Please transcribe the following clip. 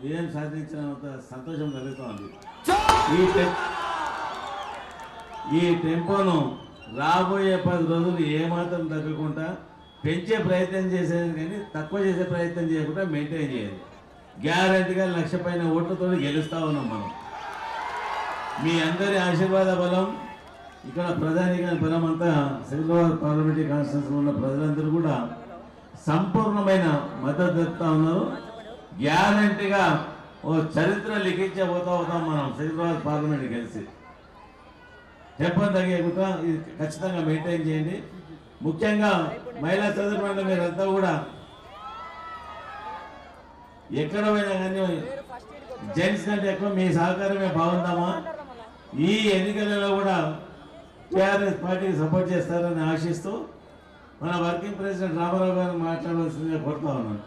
విజయం సాధించినంత సంతోషం కలుగుతోంది ఈ ఈ టెంపోను రాబోయే పది రోజులు ఏమాత్రం తగ్గకుండా పెంచే ప్రయత్నం చేసేది కానీ తక్కువ చేసే ప్రయత్నం చేయకుండా మెయింటైన్ చేయాలి. గ్యారంటీగా లక్ష పైన ఓట్లతో గెలుస్తా ఉన్నాం మనం. మీ అందరి ఆశీర్వాద బలం ఇక్కడ ప్రధానిగా బలం అంతా సికింద్రాబాద్ పార్లమెంటరీ కాన్స్టిట్యూన్సీలో ఉన్న ప్రజలందరూ కూడా సంపూర్ణమైన మద్దతు ఉన్నారు. గ్యారంటీగా ఓ చరిత్ర లిఖించబోతా పోతాం మనం. సికింద్రాబాద్ పార్లమెంట్ కలిసి చెప్పని తగ్గకుండా ఇది ఖచ్చితంగా మెయింటైన్ చేయండి. ముఖ్యంగా మహిళా చదువుకున్న మీరంతా కూడా ఎక్కడ పోయినా కానీ జెంట్స్ కంటే ఎక్కువ మీ సహకారమే బాగుందామా ఈ ఎన్నికలలో కూడా టీఆర్ఎస్ పార్టీకి సపోర్ట్ చేస్తారని ఆశిస్తూ మన వర్కింగ్ ప్రెసిడెంట్ రామారావు గారిని మాట్లాడవలసిందిగా కోరుతా ఉన్నాను.